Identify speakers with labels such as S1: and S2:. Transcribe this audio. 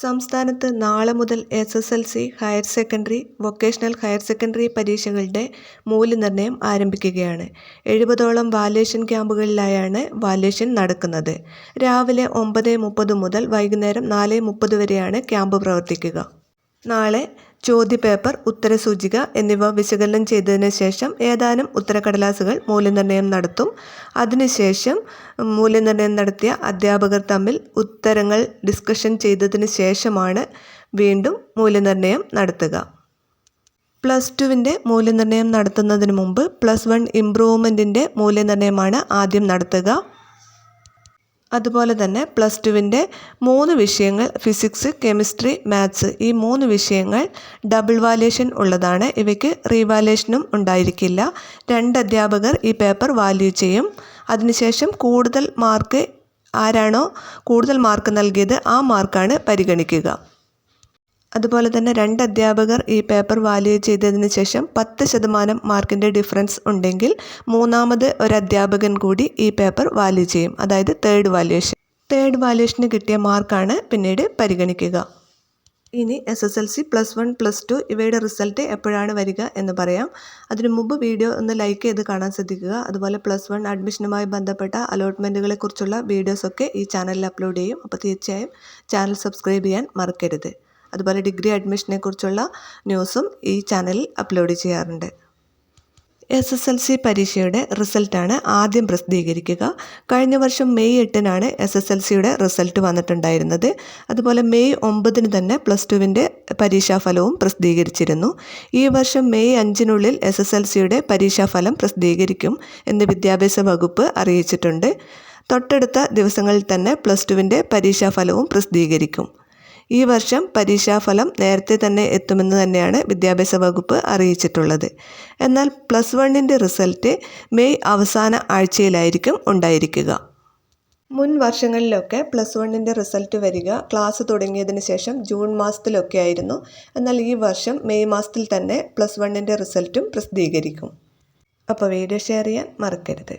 S1: സംസ്ഥാനത്ത് നാളെ മുതൽ S S L C higher secondary vocational higher secondary പരീക്ഷകളുടെ മൂല്യനിർണയം ആരംഭിക്കുകയാണ്. എഴുപതോളം വാലേഷൻ ക്യാമ്പുകളിലായാണ് വാലേഷൻ നടക്കുന്നത്. രാവിലെ ഒമ്പത് മുപ്പത് മുതൽ വൈകുന്നേരം നാല് മുപ്പത് വരെയാണ് ക്യാമ്പ് പ്രവർത്തിക്കുക. നാളെ ചോദ്യപേപ്പർ ഉത്തരസൂചിക എന്നിവ വിശകലനം ചെയ്തതിന് ശേഷം ഏതാനും ഉത്തരക്കടലാസുകൾ മൂല്യനിർണയം നടത്തും. അതിനുശേഷം മൂല്യനിർണയം നടത്തിയ അധ്യാപകർ തമ്മിൽ ഉത്തരങ്ങൾ ഡിസ്കഷൻ ചെയ്തതിന് ശേഷമാണ് വീണ്ടും മൂല്യനിർണയം നടത്തുക. പ്ലസ് ടുവിന്റെ മൂല്യനിർണയം നടത്തുന്നതിന് മുമ്പ് പ്ലസ് വൺ ഇംപ്രൂവ്മെന്റിന്റെ മൂല്യനിർണയമാണ് ആദ്യം നടത്തുക. അതുപോലെ തന്നെ പ്ലസ് ടുവിന്റെ മൂന്ന് വിഷയങ്ങൾ ഫിസിക്സ് കെമിസ്ട്രി മാത്സ് ഈ മൂന്ന് വിഷയങ്ങൾ ഡബിൾ വാല്യുവേഷൻ ഉള്ളതാണ്. ഇവയ്ക്ക് റീവാല്യുവേഷനും ഉണ്ടായിരിക്കില്ല. രണ്ട് അധ്യാപകർ ഈ പേപ്പർ വാല്യൂ ചെയ്യും. അതിനുശേഷം കൂടുതൽ മാർക്ക് ആരാണോ കൂടുതൽ മാർക്ക് നൽകിയത് ആ മാർക്കാണ് പരിഗണിക്കുക. അതുപോലെ തന്നെ രണ്ട് അധ്യാപകർ ഈ പേപ്പർ വാല്യൂ ചെയ്തതിന് ശേഷം പത്ത് ശതമാനം മാർക്കിന്റെ ഡിഫറൻസ് ഉണ്ടെങ്കിൽ മൂന്നാമത് ഒരു അധ്യാപകൻ കൂടി ഈ പേപ്പർ വാല്യൂ ചെയ്യും. അതായത് തേർഡ് വാല്യുവേഷൻ തേർഡ് വാല്യുവേഷന് കിട്ടിയ മാർക്കാണ് പിന്നീട് പരിഗണിക്കുക. ഇനി S S L C plus one plus two ഇവയുടെ റിസൾട്ട് എപ്പോഴാണ് വരിക എന്ന് പറയാം. അതിനു മുമ്പ് വീഡിയോ ഒന്ന് ലൈക്ക് ചെയ്ത് കാണാൻ ശ്രദ്ധിക്കുക. അതുപോലെ പ്ലസ് വൺ അഡ്മിഷനുമായി ബന്ധപ്പെട്ട അലോട്ട്മെന്റുകളെക്കുറിച്ചുള്ള വീഡിയോസൊക്കെ ഈ ചാനലിൽ അപ്ലോഡ് ചെയ്യും. അപ്പോൾ തീർച്ചയായും ചാനൽ സബ്സ്ക്രൈബ് ചെയ്യാൻ മറക്കരുത്. അതുപോലെ ഡിഗ്രി അഡ്മിഷനെ കുറിച്ചുള്ള ന്യൂസും ഈ ചാനലിൽ അപ്ലോഡ് ചെയ്യാറുണ്ട്. എസ് എസ് എൽ സി പരീക്ഷയുടെ റിസൾട്ടാണ് ആദ്യം പ്രസിദ്ധീകരിക്കുക. കഴിഞ്ഞ വർഷം മെയ് എട്ടിനാണ് എസ് എസ് എൽ സിയുടെ റിസൾട്ട് വന്നിട്ടുണ്ടായിരുന്നത്. അതുപോലെ മെയ് ഒമ്പതിന് തന്നെ പ്ലസ് ടുവിന്റെ പരീക്ഷാഫലവും പ്രസിദ്ധീകരിച്ചിരുന്നു. ഈ വർഷം മെയ് അഞ്ചിനുള്ളിൽ എസ് എസ് എൽ സിയുടെ പരീക്ഷാഫലം പ്രസിദ്ധീകരിക്കും എന്ന് വിദ്യാഭ്യാസ വകുപ്പ് അറിയിച്ചിട്ടുണ്ട്. തൊട്ടടുത്ത ദിവസങ്ങളിൽ തന്നെ പ്ലസ് ടുവിന്റെ പരീക്ഷാഫലവും പ്രസിദ്ധീകരിക്കും. ഈ വർഷം പരീക്ഷാഫലം നേരത്തെ തന്നെ എത്തുമെന്ന് തന്നെയാണ് വിദ്യാഭ്യാസ വകുപ്പ് അറിയിച്ചിട്ടുള്ളത്. എന്നാൽ പ്ലസ് വണ്ണിന്റെ റിസൾട്ട് മെയ് അവസാന ആഴ്ചയിലായിരിക്കും ഉണ്ടായിരിക്കുക. മുൻ വർഷങ്ങളിലൊക്കെ പ്ലസ് വണ്ണിന്റെ റിസൾട്ട് വരിക ക്ലാസ് തുടങ്ങിയതിന് ശേഷം ജൂൺ മാസത്തിലൊക്കെ ആയിരുന്നു എന്നാൽ ഈ വർഷം മെയ് മാസത്തിൽ തന്നെ പ്ലസ് വണ്ണിന്റെ റിസൾട്ടും പ്രസിദ്ധീകരിക്കും. അപ്പോൾ വീഡിയോ ഷെയർ ചെയ്യാൻ മറക്കരുത്.